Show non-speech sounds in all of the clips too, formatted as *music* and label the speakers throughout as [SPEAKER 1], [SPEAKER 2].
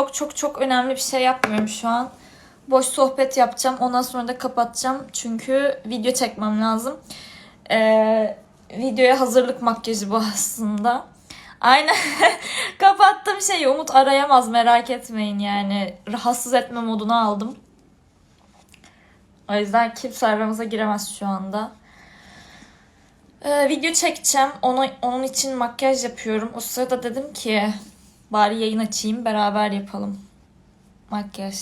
[SPEAKER 1] Çok çok çok önemli bir şey yapmıyorum şu an. Boş sohbet yapacağım. Ondan sonra da kapatacağım. Çünkü video çekmem lazım. Ee, videoya hazırlık makyajı bu *laughs* aslında. Aynen. *laughs* Kapattım şeyi. Umut arayamaz merak etmeyin yani. Rahatsız etme moduna aldım. O yüzden kimse aramıza giremez şu anda. Ee, video çekeceğim. Ona, onun için makyaj yapıyorum. O sırada dedim ki bari yayın açayım beraber yapalım. Makyaj.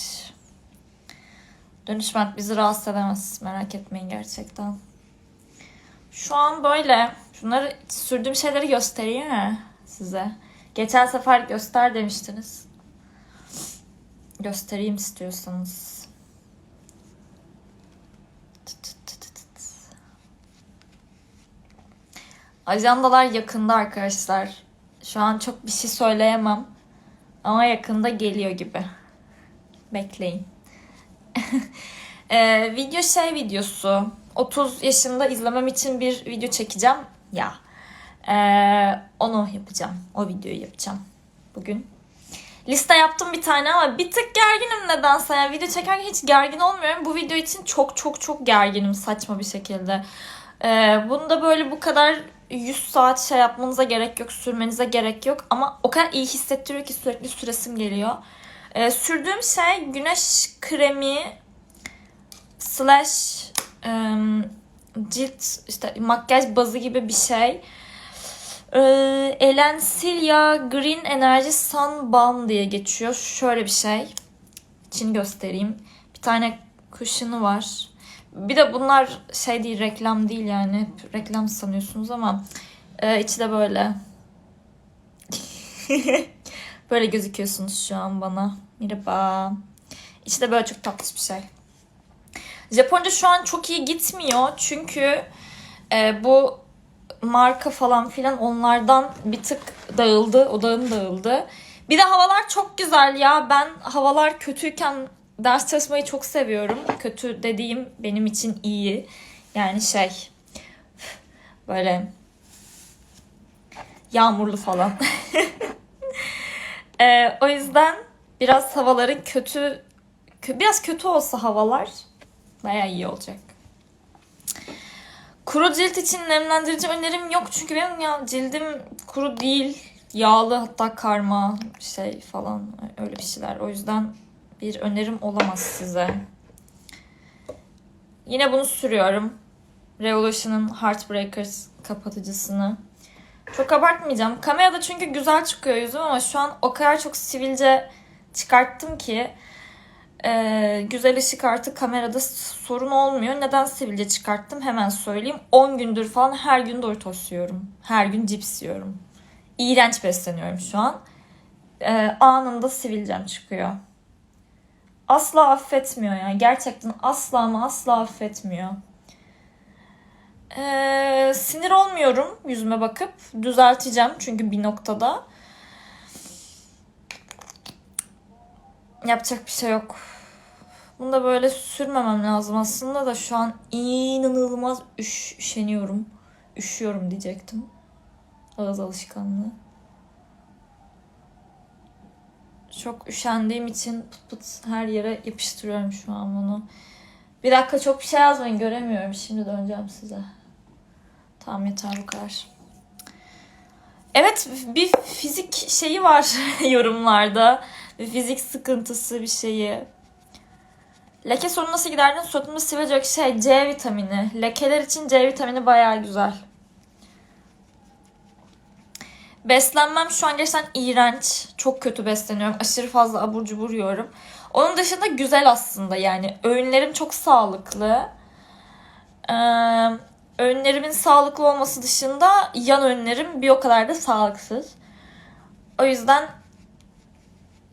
[SPEAKER 1] Dönüşment bizi rahatsız edemez. Merak etmeyin gerçekten. Şu an böyle. Şunları sürdüğüm şeyleri göstereyim mi size? Geçen sefer göster demiştiniz. Göstereyim istiyorsanız. Ajandalar yakında arkadaşlar. Şu an çok bir şey söyleyemem. Ama yakında geliyor gibi. Bekleyin. *laughs* Ee, video şey videosu. 30 yaşında izlemem için bir video çekeceğim. Ya. Ee, onu yapacağım. O videoyu yapacağım. Bugün. Liste yaptım bir tane ama bir tık gerginim nedense. Yani video çekerken hiç gergin olmuyorum. Bu video için çok çok çok gerginim saçma bir şekilde. Ee, bunu da böyle bu kadar 100 saat şey yapmanıza gerek yok, sürmenize gerek yok. Ama o kadar iyi hissettiriyor ki sürekli süresim geliyor. Ee, sürdüğüm şey güneş kremi slash em, cilt işte makyaj bazı gibi bir şey. Ee, Elensilia Green Energy Sun Balm diye geçiyor. Şöyle bir şey. İçini göstereyim. Bir tane kuşunu var. Bir de bunlar şey değil reklam değil yani. Reklam sanıyorsunuz ama e, içi de böyle. *laughs* böyle gözüküyorsunuz şu an bana. Merhaba. İçi de böyle çok tatlı bir şey. Japonca şu an çok iyi gitmiyor çünkü e, bu marka falan filan onlardan bir tık dağıldı. Odağım dağıldı. Bir de havalar çok güzel ya. Ben havalar kötüyken ders çalışmayı çok seviyorum. Kötü dediğim benim için iyi. Yani şey böyle yağmurlu falan. *laughs* E, o yüzden biraz havaların kötü kö- biraz kötü olsa havalar baya iyi olacak. Kuru cilt için nemlendirici önerim yok çünkü benim ya cildim kuru değil, yağlı hatta karma şey falan öyle bir şeyler. O yüzden bir önerim olamaz size. Yine bunu sürüyorum. Revolution'ın Heartbreakers kapatıcısını. Çok abartmayacağım. Kamerada çünkü güzel çıkıyor yüzüm ama şu an o kadar çok sivilce çıkarttım ki e, güzel ışık artık kamerada sorun olmuyor. Neden sivilce çıkarttım hemen söyleyeyim. 10 gündür falan her gün Doritos yiyorum. Her gün cips yiyorum. İğrenç besleniyorum şu an. E, anında sivilcem çıkıyor. Asla affetmiyor yani. Gerçekten asla ama asla affetmiyor. Ee, sinir olmuyorum yüzüme bakıp. Düzelteceğim çünkü bir noktada. Yapacak bir şey yok. Bunu da böyle sürmemem lazım aslında da şu an inanılmaz üş, üşeniyorum. Üşüyorum diyecektim. Ağız alışkanlığı. Çok üşendiğim için pıt pıt her yere yapıştırıyorum şu an bunu. Bir dakika çok bir şey yazmayın göremiyorum. Şimdi döneceğim size. Tamam yeter bu kadar. Evet bir fizik şeyi var *laughs* yorumlarda. Bir fizik sıkıntısı bir şeyi. Leke sorunu nasıl giderdin? Suratımda sivilce şey C vitamini. Lekeler için C vitamini bayağı güzel. Beslenmem şu an gerçekten iğrenç. Çok kötü besleniyorum. Aşırı fazla abur cubur yiyorum. Onun dışında güzel aslında yani. Öğünlerim çok sağlıklı. Ee, öğünlerimin sağlıklı olması dışında yan öğünlerim bir o kadar da sağlıksız. O yüzden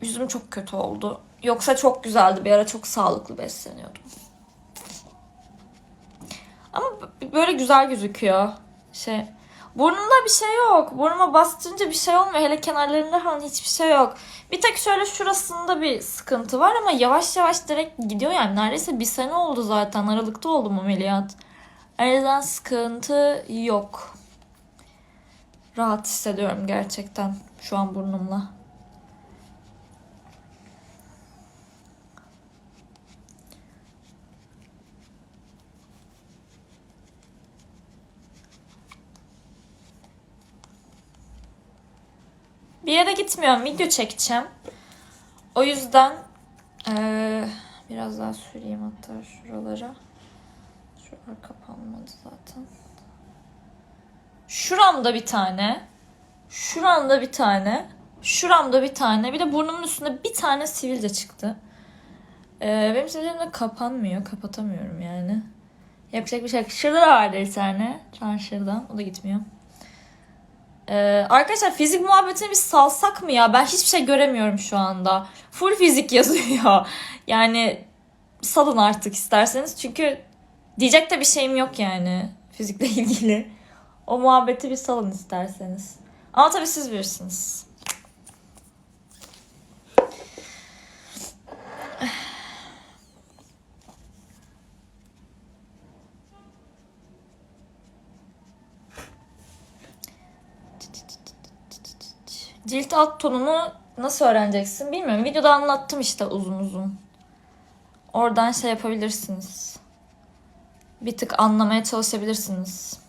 [SPEAKER 1] yüzüm çok kötü oldu. Yoksa çok güzeldi. Bir ara çok sağlıklı besleniyordum. Ama böyle güzel gözüküyor. Şey, burnumda bir şey yok. Burnuma bastırınca bir şey olmuyor. Hele kenarlarında falan hiçbir şey yok. Bir tek şöyle şurasında bir sıkıntı var ama yavaş yavaş direkt gidiyor yani. Neredeyse bir sene oldu zaten. Aralıkta oldum ameliyat. O sıkıntı yok. Rahat hissediyorum gerçekten şu an burnumla. Bir yere gitmiyorum. Video çekeceğim. O yüzden eee, biraz daha süreyim hatta şuralara. Şuralar kapanmadı zaten. Şuramda bir tane. Şuramda bir tane. Şuramda bir tane. Bir de burnumun üstünde bir tane sivilce çıktı. Ee, benim sivilcem de kapanmıyor. Kapatamıyorum yani. Yapacak bir şey. Şurada da vardı bir tane. Çarşırdan. O da gitmiyor. Ee, arkadaşlar fizik muhabbetini bir salsak mı ya? Ben hiçbir şey göremiyorum şu anda. Full fizik *laughs* yazıyor. Yani salın artık isterseniz. Çünkü diyecek de bir şeyim yok yani fizikle *laughs* ilgili. O muhabbeti bir salın isterseniz. Ama tabii siz bilirsiniz. Cilt alt tonunu nasıl öğreneceksin bilmiyorum. Videoda anlattım işte uzun uzun. Oradan şey yapabilirsiniz. Bir tık anlamaya çalışabilirsiniz.